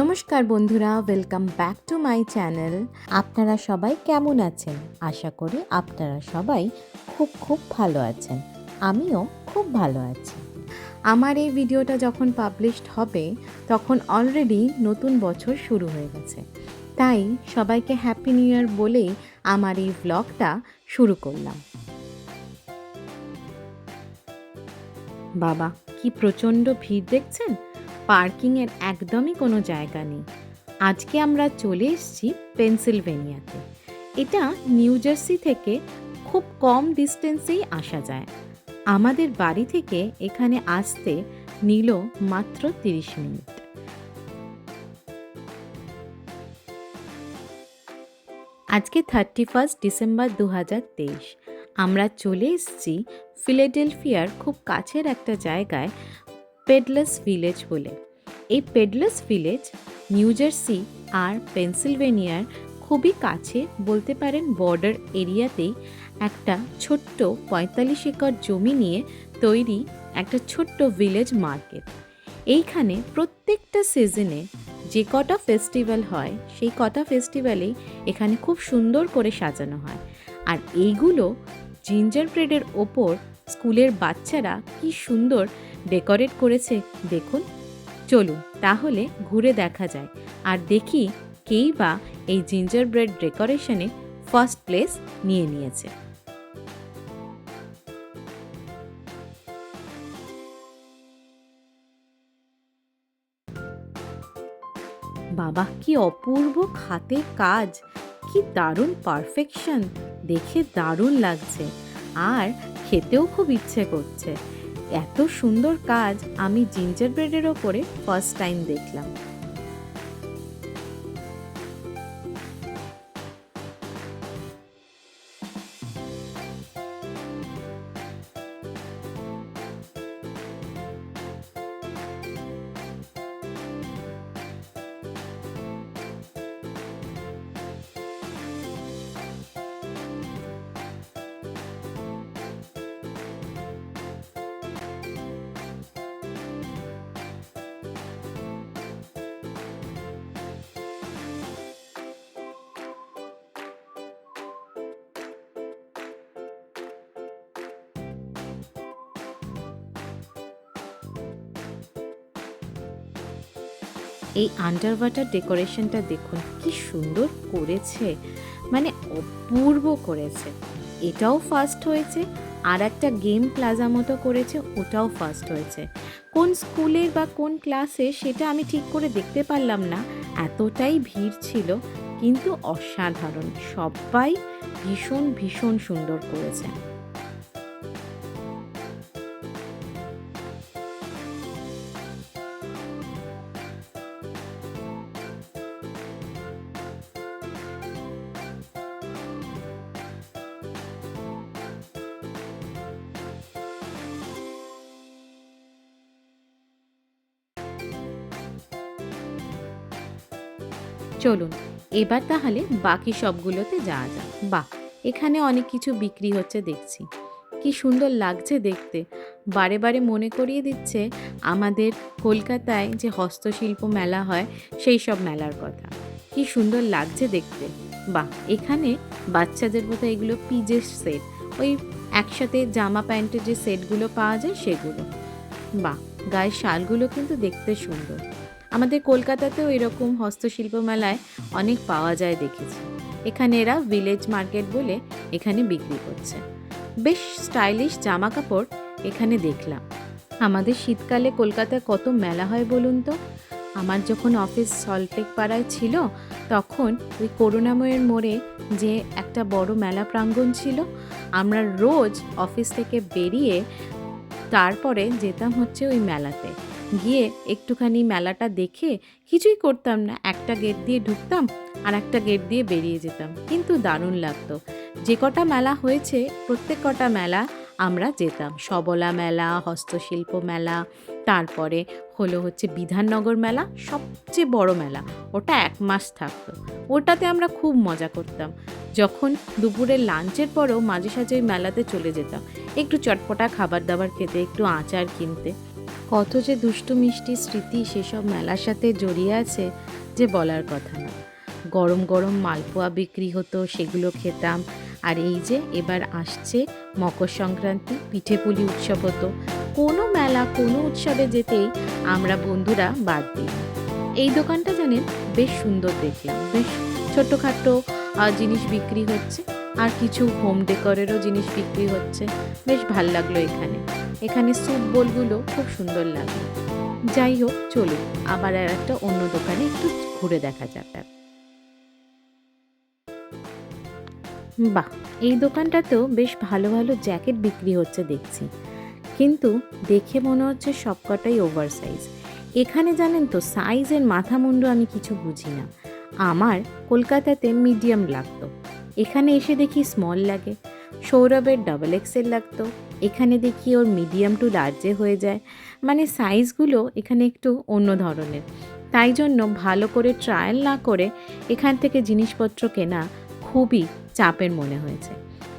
নমস্কার বন্ধুরা welcome back to my channel আপনারা সবাই কেমন আছেন? আশা করি আপনারা সবাই খুব খুব ভালো আছেন। আমিও খুব ভালো আছি। আমার এই ভিডিওটা যখন পাবলিশড হবে, তখন অলরেডি নতুন বছর শুরু হয়ে গেছে। তাই সবাইকে হ্যাপি নিউ ইয়ার বলেই আমার এই ব্লগটা শুরু করলাম। বাবা, কি প্রচণ্ড ভিড় দেখছেন? পার্কিংয়ের একদমই কোনো জায়গা নেই। আজকে আমরা চলে এসেছি পেনসিলভেনিয়াতে। এটা নিউ জার্সি থেকে খুব কম ডিস্টেন্সেই আসা যায়। আমাদের বাড়ি থেকে এখানে আসতে নিল মাত্র তিরিশ মিনিট। আজকে থার্টি ফার্স্ট ডিসেম্বর দু আমরা চলে এসেছি ফিলাডেলফিয়ার খুব কাছের একটা জায়গায় পেডলাস ভিলেজ বলে। এই পেডলাস ভিলেজ নিউ জার্সি আর পেনসিলভেনিয়ার খুবই কাছে বলতে পারেন বর্ডার এরিয়াতেই একটা ছোট্ট পঁয়তাল্লিশ একর জমি নিয়ে তৈরি একটা ছোট্ট ভিলেজ মার্কেট। এইখানে প্রত্যেকটা সিজনে যে কটা ফেস্টিভ্যাল হয়, সেই কটা ফেস্টিভ্যালেই এখানে খুব সুন্দর করে সাজানো হয়। আর এইগুলো জিঞ্জার ব্রেডের ওপর স্কুলের বাচ্চারা কি সুন্দর ডেকোরেট করেছে, দেখুন। চলুন, তাহলে ঘুরে দেখা যায়। আর দেখি কেই বা এই জিঞ্জার ব্রেড ডেকোরেশনে ফার্স্ট প্লেস নিয়ে নিয়েছে। বাবা, কি অপূর্ব খাতে কাজ! কি দারুণ পারফেকশন দেখে দারুণ লাগছে। আর খেতেও খুব ইচ্ছে করছে। এত সুন্দর কাজ আমি জিঞ্জার ব্রেডের ওপরে ফার্স্ট টাইম দেখলাম। এই আন্ডার ওয়াটার ডেকোরেশনটা দেখুন, কি সুন্দর করেছে। মানে অপূর্ব করেছে। এটাও ফার্স্ট হয়েছে, আর একটা গেম প্লাজা মতো করেছে, ওটাও ফার্স্ট হয়েছে। কোন স্কুলের বা কোন ক্লাসে সেটা আমি ঠিক করে দেখতে পারলাম না, এতটাই ভিড় ছিল, কিন্তু অসাধারণ। সবাই ভীষণ ভীষণ সুন্দর করেছে। চলুন, এবার তাহলে বাকি সবগুলোতে যাওয়া যাক। বাহ, এখানে অনেক কিছু বিক্রি হচ্ছে দেখছি। কি সুন্দর লাগছে দেখতে। বারে বারে মনে করিয়ে দিচ্ছে আমাদের কলকাতায় যে হস্তশিল্প মেলা হয়, সেই সব মেলার কথা। কি সুন্দর লাগছে দেখতে। বাহ, এখানে বাচ্চাদের বোধহয় এগুলো পিজের সেট। ওই একসাথে জামা প্যান্টের যে সেটগুলো পাওয়া যায় সেগুলো। বাহ, গায়ের শালগুলো কিন্তু দেখতে সুন্দর। আমাদের কলকাতাতেও এরকম হস্তশিল্প মেলায় অনেক পাওয়া যায় দেখেছি। এখানে এরা ভিলেজ মার্কেট বলে এখানে বিক্রি করছে। বেশ স্টাইলিশ জামা কাপড় এখানে দেখলাম। আমাদের শীতকালে কলকাতায় কত মেলা হয় বলুন তো? আমার যখন অফিস সল্টেক পাড়ায় ছিল, তখন ওই করুণাময়ের মোড়ে যে একটা বড় মেলা প্রাঙ্গণ ছিল, আমরা রোজ অফিস থেকে বেরিয়ে তারপরে যেতাম হচ্ছে ওই মেলাতে। গিয়ে একটুখানি মেলাটা দেখে কিছুই করতাম না। একটা গেট দিয়ে ঢুকতাম আর একটা গেট দিয়ে বেরিয়ে যেতাম। কিন্তু দারুণ লাগতো। যে কটা মেলা হয়েছে, প্রত্যেক কটা মেলা আমরা যেতাম। সবলা মেলা, হস্তশিল্প মেলা, তারপরে হলো হচ্ছে বিধাননগর মেলা, সবচেয়ে বড় মেলা। ওটা এক মাস থাকতো। ওটাতে আমরা খুব মজা করতাম। যখন দুপুরের লাঞ্চের পরেও মাঝে সাঝে মেলাতে চলে যেতাম। একটু চটপটা খাবার দাবার খেতে, একটু আচার কিনতে। কত যে দুষ্টু মিষ্টি স্মৃতি সেসব মেলার সাথে জড়িয়ে আছে যে বলার কথা না। গরম গরম মালপোয়া বিক্রি হতো, সেগুলো খেতাম। আর এই যে এবার আসছে মকর সংক্রান্তি পিঠেপুলি উৎসব হতো। কোনো মেলা, কোনো উৎসবে যেতেই আমরা বন্ধুরা বাদ দিই। এই দোকানটা জানেন, বেশ সুন্দর দেখলাম বেশ ছোটোখাটো জিনিস বিক্রি হচ্ছে। আর কিছু হোম ডেকোরেরও জিনিস বিক্রি হচ্ছে। বেশ ভালো লাগল এখানে। এখানে স্যুপ বোলগুলো খুব সুন্দর লাগল যাই হোক চলুন, আবার আর একটা অন্য দোকানে একটু ঘুরে দেখা যাক। বাহ, এই দোকানটাতেও বেশ ভালো ভালো জ্যাকেট বিক্রি হচ্ছে দেখছি। কিন্তু দেখে মনে হচ্ছে সবকটাই ওভার সাইজ এখানে জানেন তো সাইজের মাথা মুন্ডু আমি কিছু বুঝি না। আমার কলকাতাতে মিডিয়াম লাগতো। এখানে এসে দেখি স্মল লাগে। সৌরভের ডাবল এক্সেল লাগতো। এখানে দেখি ওর মিডিয়াম টু লার্জে হয়ে যায়। মানে সাইজগুলো এখানে একটু অন্য ধরনের। তাই জন্য ভালো করে ট্রায়াল না করে এখান থেকে জিনিসপত্র কেনা খুবই চাপের মনে হয়েছে।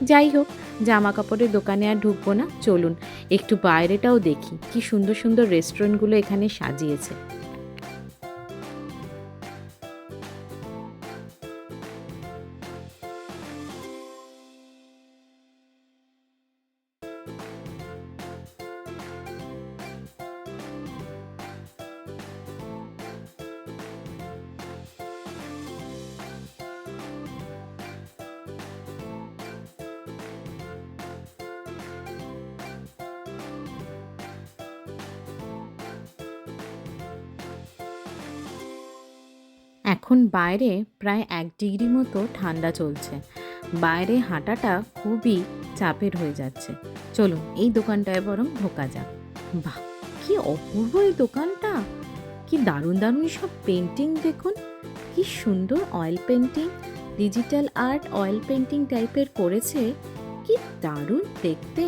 যাই হোক জামা কাপড়ের দোকানে আর ঢুকবো না। চলুন, একটু বাইরেটাও দেখি। কি সুন্দর সুন্দর রেস্টুরেন্টগুলো এখানে সাজিয়েছে। এখন বাইরে প্রায় এক ডিগ্রি মতো ঠান্ডা চলছে। বাইরে হাঁটাটা খুবই চাপের হয়ে যাচ্ছে। চলুন, এই দোকানটায় বরং ঢোকা যাক। বাহ, কি অপূর্ব এই দোকানটা! কি দারুণ দারুণ সব পেন্টিং দেখুন। কি সুন্দর oil painting digital art oil painting টাইপের করেছে। কি দারুণ দেখতে!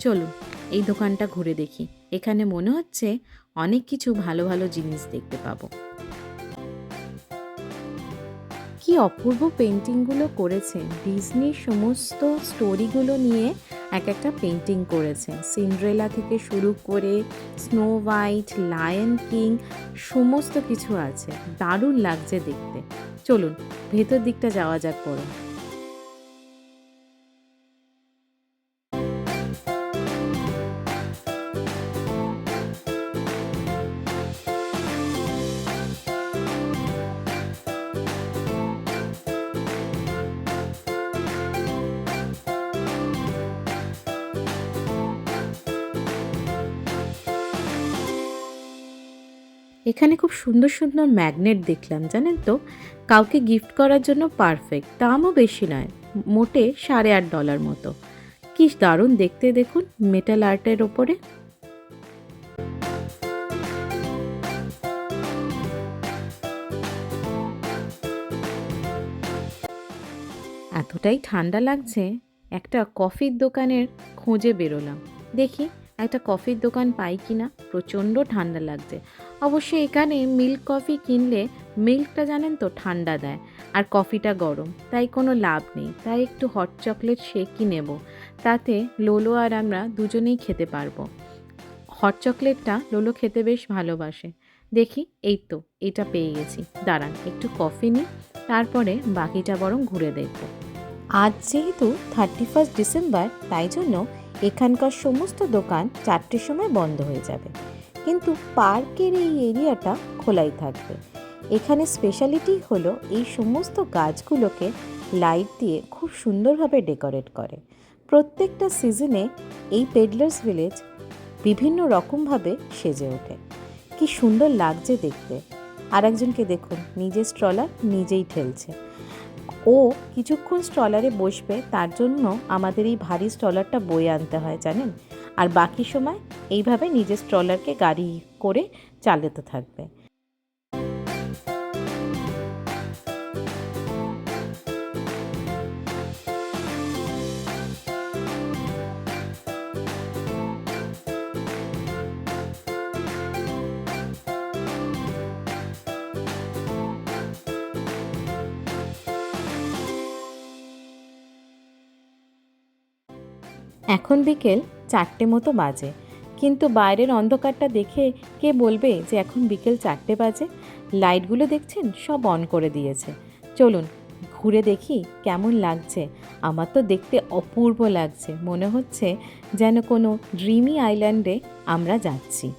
চলুন, এই দোকানটা ঘুরে দেখি। এখানে মনে হচ্ছে অনেক কিছু ভালো ভালো জিনিস দেখতে পাবো। কি অপূর্ব পেন্টিংগুলো করেছেন। ডিজনির সমস্ত স্টোরিগুলো নিয়ে এক একটা পেন্টিং করেছেন। সিন্ড্রেলা থেকে শুরু করে স্নো হোয়াইট, লায়ন কিং, সমস্ত কিছু আছে। দারুণ লাগছে দেখতে। চলুন, ভেতর দিকটা যাওয়া যাক পরে। এখানে খুব সুন্দর সুন্দর ম্যাগনেট দেখলাম, জানেন তো? কাউকে গিফট করার জন্য পারফেক্ট দামও বেশি নয়, মোটে সাড়ে আট ডলার মতো। কি দারুণ দেখতে দেখুন মেটাল আর্টের ওপরে। এতটাই ঠান্ডা লাগছে, একটা কফির দোকানের খোঁজে বেরোলাম। দেখি একটা কফির দোকান পাই কি না প্রচণ্ড ঠান্ডা লাগছে। অবশ্য এখানে মিল্ক কফি কিনলে মিল্কটা জানেন তো ঠান্ডা দেয়, আর কফিটা গরম। তাই কোনো লাভ নেই, তাই একটু হট চকলেট শেকই নেব। তাতে লোলো আর আমরা দুজনেই খেতে পারব। হট চকলেটটা লোলো খেতে বেশ ভালোবাসে। দেখি, এই তো, এটা পেয়ে গেছি। দাঁড়ান, একটু কফি নিই, তারপরে বাকিটা বরং ঘুরে দেখব। আজ যেহেতু থার্টি ফার্স্ট ডিসেম্বর তাই জন্য এখানকার সমস্ত দোকান চারটের সময় বন্ধ হয়ে যাবে। কিন্তু পার্কের এই এরিয়াটা খোলাই থাকবে। এখানে স্পেশালিটি হলো এই সমস্ত গাছগুলোকে লাইট দিয়ে খুব সুন্দরভাবে ডেকোরেট করে। প্রত্যেকটা সিজনে এই পেডলার্স ভিলেজ বিভিন্ন রকমভাবে সেজে ওঠে। কি সুন্দর লাগছে দেখতে। আর একজনকে দেখুন, নিজের স্ট্রলার নিজেই ঠেলছে। ও কিছুক্ষণ স্ট্রলারে বসবে, তার জন্য আমাদের এই ভারী স্ট্রলারটা বয়ে আনতে হয়, জানেন? আর বাকি সময় এইভাবে নিজের স্ট্রলারকে গাড়ি করে চালাতে থাকবে। এখন বিকেল চারটে মতো বাজে। কিন্তু বাইরের অন্ধকারটা দেখে কে বলবে যে এখন বিকেল চারটে বাজে? লাইটগুলো দেখছেন, সব অন করে দিয়েছে। চলুন, ঘুরে দেখি কেমন লাগছে। আমার তো দেখতে অপূর্ব লাগছে। মনে হচ্ছে যেন কোনো ড্রিমি আইল্যান্ডে আমরা যাচ্ছি।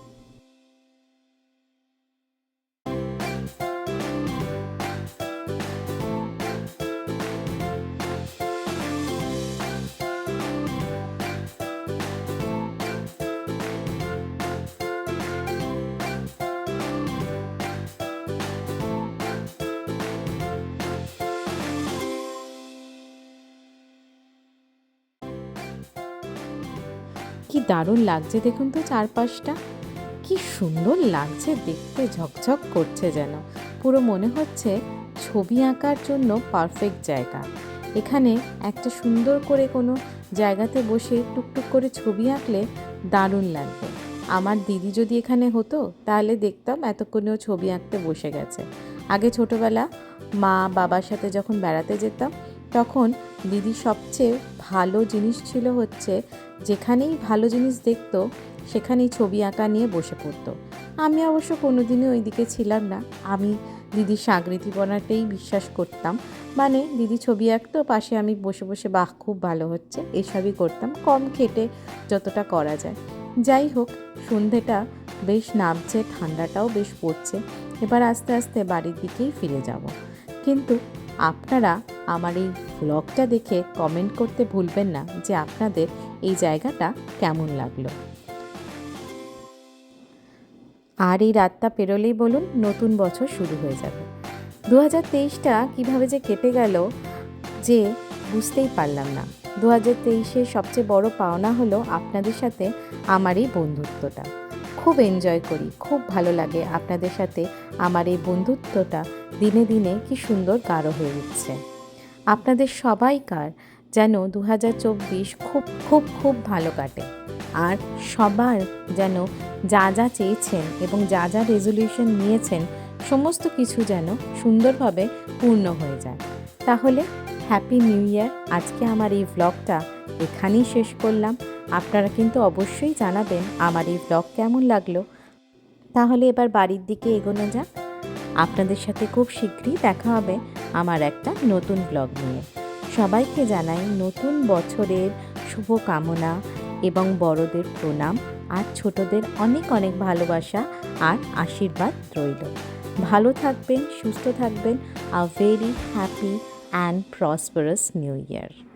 কি দারুণ লাগছে দেখুন তো চারপাশটা। কি সুন্দর লাগছে দেখতে, ঝকঝক করছে যেন। পুরো মনে হচ্ছে ছবি আঁকার জন্য পারফেক্ট জায়গা। এখানে একটা সুন্দর করে কোনো জায়গাতে বসে টুকটুক করে ছবি আঁকলে দারুণ লাগবে। আমার দিদি যদি এখানে হতো, তাহলে দেখতাম এতক্ষণেও ছবি আঁকতে বসে গেছে। আগে ছোটোবেলা মা বাবার সাথে যখন বেড়াতে যেতাম, তখন দিদি সবচেয়ে ভালো জিনিস ছিল হচ্ছে যেখানেই ভালো জিনিস দেখতো, সেখানেই ছবি আঁকা নিয়ে বসে পড়তো। আমি অবশ্য কোনোদিনই ওই দিকে ছিলাম না। আমি দিদির সাগরীতিপনাতেই বিশ্বাস করতাম। মানে দিদি ছবি আঁকতো, পাশে আমি বসে বসে, বাহ, খুব ভালো হচ্ছে, এসবই করতাম। কম খেটে যতটা করা যায়। যাই হোক, সন্ধেটা বেশ নামছে, ঠান্ডাটাও বেশ পড়ছে। এবার আস্তে আস্তে বাড়ির দিকেই ফিরে যাব। কিন্তু আপনারা আমার এই ব্লগটা দেখে কমেন্ট করতে ভুলবেন না যে আপনাদের এই জায়গাটা কেমন লাগল? আর এই রাতটা পেরোলেই বলুন নতুন বছর শুরু হয়ে যাবে। দু হাজার তেইশটা কীভাবে যে কেটে গেল যে বুঝতেই পারলাম না। দু হাজার তেইশের সবচেয়ে বড় পাওনা হলো আপনাদের সাথে আমার এই বন্ধুত্বটা। খুব এনজয় করি, খুব ভালো লাগে আপনাদের সাথে আমার এই বন্ধুত্বটা দিনে দিনে কি সুন্দর গাঢ় হয়ে উঠছে। আপনাদের সবাইকার যেন দু হাজার চব্বিশ খুব খুব খুব ভালো কাটে। আর সবার যেন যা যা চেয়েছেন এবং যা যা রেজলিউশন নিয়েছেন, সমস্ত কিছু যেন সুন্দরভাবে পূর্ণ হয়ে যায়। তাহলে হ্যাপি নিউ ইয়ার আজকে আমার এই ভ্লগটা এখানেই শেষ করলাম। আপনারা কিন্তু অবশ্যই জানাবেন আমার এই ব্লগ কেমন লাগল। তাহলে এবার বাড়ির দিকে এগোনো যাক। আপনাদের সাথে খুব শীঘ্রই দেখা হবে আমার একটা নতুন ব্লগ নিয়ে। সবাইকে জানাই নতুন বছরের শুভকামনা এবং বড়দের প্রণাম। আর ছোটদের অনেক অনেক ভালোবাসা আর আশীর্বাদ রইল। ভালো থাকবেন, সুস্থ থাকবেন। A very happy and prosperous new year